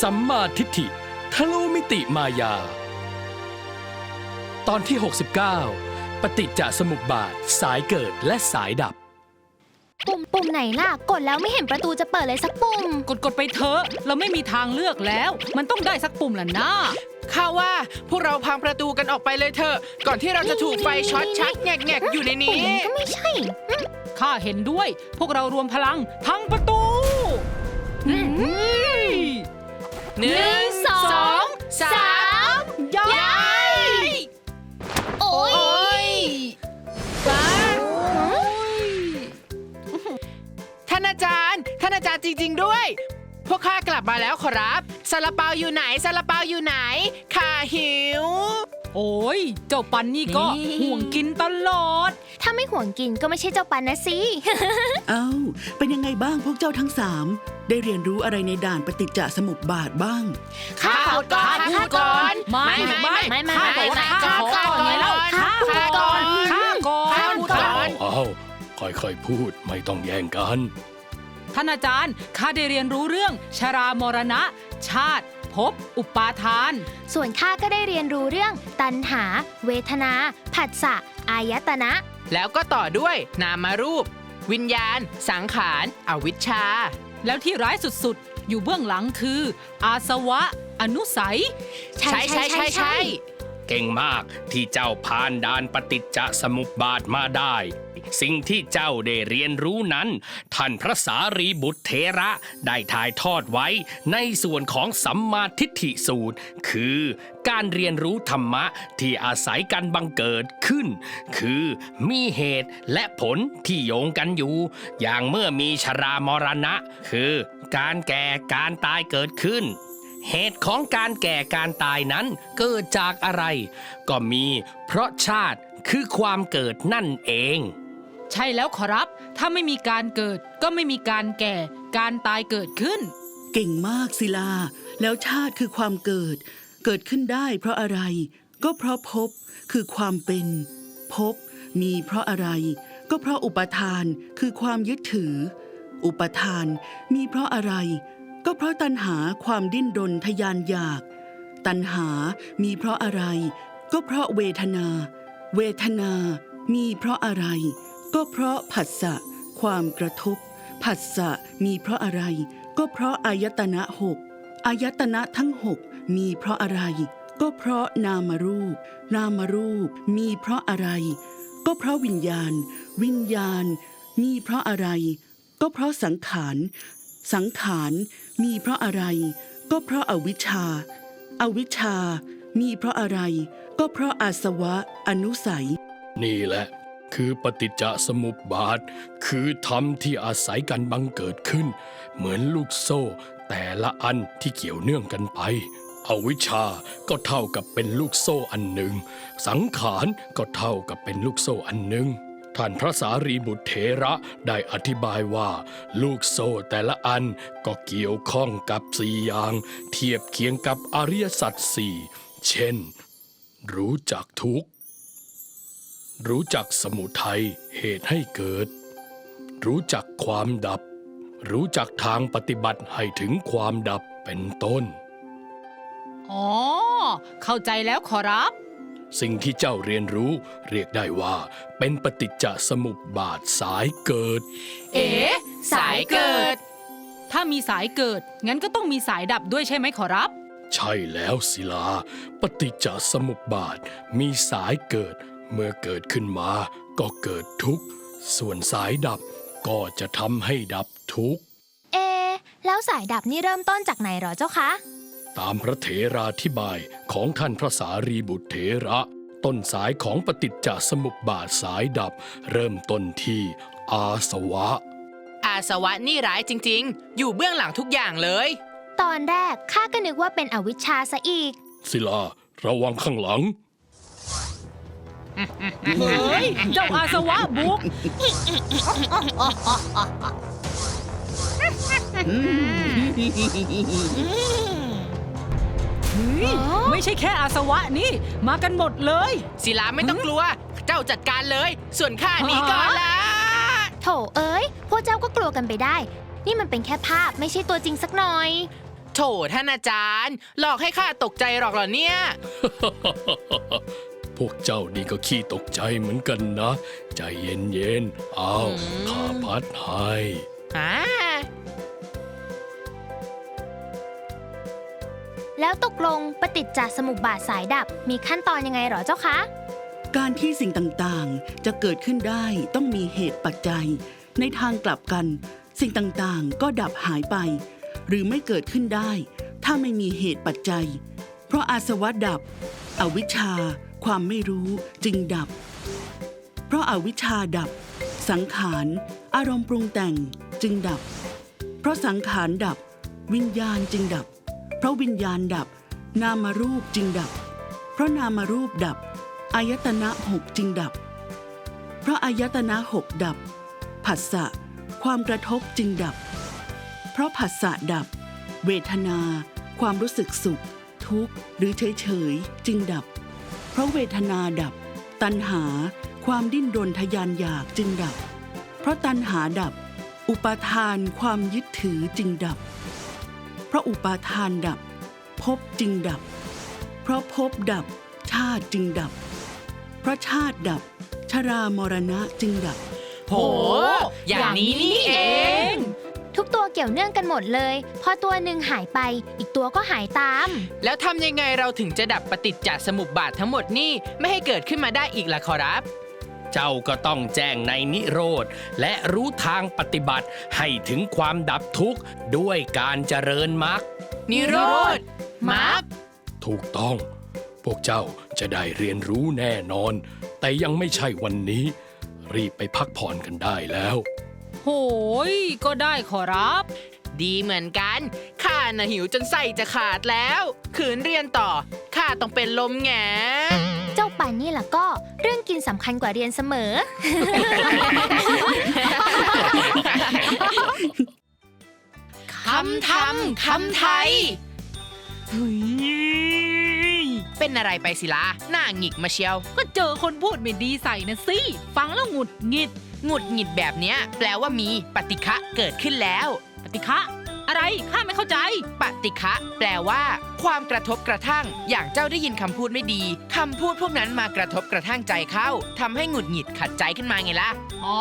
สัมมาทิฏฐิทะลุมิติมายา ตอนที่ 69 ปฏิจจสมุปบาท สายเกิดและสายดับ ปุ่มปุ่มไหนล่ะ กดแล้วไม่เห็นประตูจะเปิดเลยสักปุ่ม กดกดไปเถอะ เราไม่มีทางเลือกแล้ว มันต้องได้สักปุ่มล่ะนะข้าว่าพวกเราพังประตูกันออกไปเลยเถอะก่อนที่เราจะถูกไฟช็อตชักแงกๆอยู่ในปุ่มนี้ก็ไม่ใช่ ข้าเห็นด้วย พวกเรารวมพลังพังประ หนึ่งสองสามย้าย้ยโอ้โอ้ยท่านอาจารย์ ท่านอาจารย์จริง ๆ ด้วย พวกข้ากลับมาแล้วขอรับซาลาเปาอยู่ไหนซาลาเปาอยู่ไหนข้าหิว โอ้ยเจ้าปันนี่ก็นี่ ห่วงกินตลอด ถ้าไม่ห่วงกินก็ไม่ใช่เจ้าปันนะสิ เอ้า เป็นยังไงบ้างพวกเจ้าทั้งสามได้เรียนรู้อะไรในด่านปฏิจจสมุปบาทบ้าง ข้าพูดก่อนข้าข้าพูดก่อนไม่ไม่ไม่ไม่ข้าบอกว่าไม่ข้าไม่ขอก่อนไงเล่าข้าข้าก่อนก่อนข้าก่อนข้าพูดก่อน อ้าวค่อยๆพูดไม่ต้องแย่งกัน ท่านอาจารย์ข้าได้เรียนรู้เรื่องชรามรณะ ชาติ ภพ อุปาทาน ส่วนข้าก็ได้เรียนรู้เรื่อง ตัณหา เวทนา ผัสสะ อายตนะ แล้วก็ต่อด้วยนามารูป วิญญาณ สังขาร อวิชชา แล้วที่ร้ายสุดๆ อยู่เบื้องหลังคือ อาสวะ อนุสัย ใช่ใช่ใช่ใช่ เก่งมากที่เจ้าผ่านด่านปฏิจจสมุปบาทมาได้ สิ่งที่เจ้าได้เรียนรู้นั้น ท่านพระสารีบุตรเถระได้ถ่ายทอดไว้ในส่วนของสัมมาทิฏฐิสูตร คือการเรียนรู้ธรรมะที่อาศัยกันบังเกิดขึ้น คือมีเหตุและผลที่โยงกันอยู่ อย่างเมื่อมีชรามรณะ คือการแก่การตายเกิดขึ้น เหตุของการแก่การตายนั้นเกิดจากอะไร ก็มีเพราะชาติคือความเกิดนั่นเอง ใช่แล้วขอรับ ถ้าไม่มีการเกิดก็ไม่มีการแก่การตายเกิดขึ้น เก่งมากศิลา แล้วชาติคือความเกิด เกิดขึ้นได้เพราะอะไร ก็เพราะภพคือความเป็นภพมีเพราะอะไร ก็เพราะอุปทานคือความยึดถือ อุปทานมีเพราะอะไร ก็เพราะตัณหาความดิ้นรนทยานอยาก ตัณหามีเพราะอะไร ก็เพราะเวทนา เวทนา มีเพราะอะไร ก็เพราะผัสสะความกระทบ ผัสสะมีเพราะอะไร ก็เพราะอายตนะหกอายตนะทั้งหกมีเพราะอะไร ก็เพราะนามรูป นามรูป มีเพราะอะไร ก็เพราะวิญญาณ วิญญาณ มีเพราะอะไร ก็เพราะสังขาร สังขาร มีเพราะอะไร ก็เพราะอาวิชชาอวิชชา มีเพราะอะไร ก็เพราะอาสวะอนุสัย นี่แหละ คือปฏิจจสมุปบาท คือธรรมที่อาศัยกันบังเกิดขึ้น เหมือนลูกโซ่ แต่ละอันที่เกี่ยวเนื่องกันไปอวิชชาก็เท่ากับเป็นลูกโซ่อันหนึ่ง สังขารก็เท่ากับเป็นลูกโซ่อันหนึ่ง ท่านพระสารีบุตรเถระได้อธิบายว่า ลูกโซ่แต่ละอันก็เกี่ยวข้องกับสี่อย่าง เทียบเคียงกับอริยสัจสี่เช่น รู้จักทุกข์ รู้จักสมุทัยเหตุให้เกิด รู้จักความดับ รู้จักทางปฏิบัติให้ถึงความดับเป็นต้น อ๋อ เข้าใจแล้วขอรับ สิ่งที่เจ้าเรียนรู้เรียกได้ว่าเป็นปฏิจจสมุปบาทสายเกิด เอ๋สายเกิด ถ้ามีสายเกิด งั้นก็ต้องมีสายดับด้วยใช่ไหมขอรับ ใช่แล้วศิลา ปฏิจจสมุปบาทมีสายเกิด เมื่อเกิดขึ้นมาก็เกิดทุกข์ส่วนสายดับก็จะทำให้ดับทุกข์ เอะแล้วสายดับนี่เริ่มต้นจากไหนเหรอเจ้าคะ ตามพระเถราธิบายของท่านพระสารีบุตรเถระ ต้นสายของปฏิจจสมุปบาทสายดับ เริ่มต้นที่อาสวะ อาสวะนี่ร้ายจริงๆ อยู่เบื้องหลังทุกอย่างเลย ตอนแรกข้าก็นึกว่าเป็นอวิชชาซะอีก ศิลา ระวังข้างหลัง เฮ้ย เจ้าอาสวะบุก ไม่ใช่แค่อาสวะนี่ มากันหมดเลย ศิลาไม่ต้องกลัว เจ้าจัดการเลย ส่วนข้าหนีก่อนละโถเอ้ย พวกเจ้าก็กลัวกันไปได้ นี่มันเป็นแค่ภาพไม่ใช่ตัวจริงสักหน่อย โถท่านอาจารย์ หลอกให้ข้าตกใจหรอกเหรอเนี่ย พวกเจ้านี่ก็ขี้ตกใจเหมือนกันนะ ใจเย็นๆ อ้าวอืมข้าพัดให้อ่า แล้วตกลงปฏิจจสมุปบาทสายดับมีขั้นตอนยังไงหรอเจ้าคะ การที่สิ่งต่างๆ จะเกิดขึ้นได้ต้องมีเหตุปัจจัย ในทางกลับกัน สิ่งต่างๆ ก็ดับหายไป หรือไม่เกิดขึ้นได้ ถ้าไม่มีเหตุปัจจัย เพราะอาสวะดับ อวิชชา ความไม่รู้จึงดับ เพราะอาวิชชาดับ สังขารอารมณ์ปรุงแต่งจึงดับ เพราะสังขารดับ วิญญาณจึงดับ ราะวิญญาณดับ นามารูปจึงดับ เพราะนามารูปดับ อายตนะหกจึงดับ เพราะอายตนะหกดับ ผัสสะความกระทบจึงดับ เพราะผัสสะดับ เวทนา ความรู้สึกสุข ทุกข์ หรือเฉยเฉยจึงดับ เพราะเวทนาดับ ตัณหา ความดิ้นรนทยานอยากจึงดับ เพราะตัณหาดับ อุปาทานความยึดถือจึงดับ ราะอุปาทานดับภพจึงดับ เพราะภพดับ ชาติจึงดับ เพราะชาติดับ ชรามรณะจึงดับ โห อย่างนี้นี่เอง ทุกตัวเกี่ยวเนื่องกันหมดเลย พอตัวหนึ่งหายไป อีกตัวก็หายตาม แล้วทำยังไงเราถึงจะดับปฏิจจสมุปบาททั้งหมดนี่ ไม่ให้เกิดขึ้นมาได้อีกล่ะขอรับ เจ้าก็ต้องแจ้งในนิโรธ และรู้ทางปฏิบัติให้ถึงความดับทุกข์ด้วยการเจริญมรรคนิโรธมรรคถูกต้อง พวกเจ้าจะได้เรียนรู้แน่นอน แต่ยังไม่ใช่วันนี้ รีบไปพักผ่อนกันได้แล้ว โหย ก็ได้ขอรับ ดีเหมือนกัน ข้าน่ะหิวจนไส้จะขาดแล้ว ขืนเรียนต่อ ข้าต้องเป็นลมแง เจ้าปันนี่ล่ะก็เรื่องกินสำคัญกว่าเรียนเสมอ คำทำคำไทย เป็นอะไรไปสิละหน้าหงิกมาเชียว ก็เจอคนพูดไม่ดีใส่นะสิ ฟังแล้วหงุดหงิด หงุดหงิดแบบเนี้ย แปลว่ามีปฏิฆะเกิดขึ้นแล้ว ปฏิฆะ อะไรข้าไม่เข้าใจ ปฏิฆะแปลว่า ความกระทบกระทั่ง อย่างเจ้าได้ยินคำพูดไม่ดีคำพูดพวกนั้นมากระทบกระทั่งใจเข้าทำให้หงุดหงิดขัดใจขึ้นมาไงล่ะ อ๋อ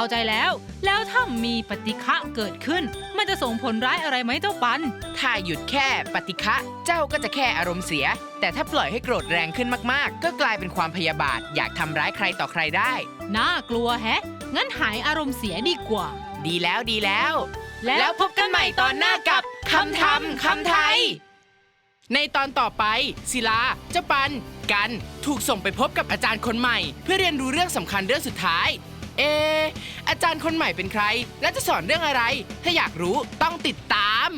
เข้าใจแล้ว แล้วถ้ามีปฏิฆะเกิดขึ้น มันจะส่งผลร้ายอะไรไหมเจ้าปัน ถ้าหยุดแค่ปฏิฆะเจ้าก็จะแค่อารมณ์เสีย แต่ถ้าปล่อยให้โกรธแรงขึ้นมากๆ ก็กลายเป็นความพยาบาท อยากทำร้ายใครต่อใครได้ น่ากลัวแฮะ งั้นหายอารมณ์เสียดีกว่า ดีแล้วดีแล้ว แล้วแล้วพบกันใหม่ตอนหน้ากับคำทำคำไทย ในตอนต่อไป ศิลาเจ้าปัน กัน ถูกส่งไปพบกับอาจารย์คนใหม่ เพื่อเรียนรู้เรื่องสำคัญเรื่องสุดท้าย เออาจารย์คนใหม่เป็นใคร และจะสอนเรื่องอะไร ถ้าอยากรู้ต้องติดตาม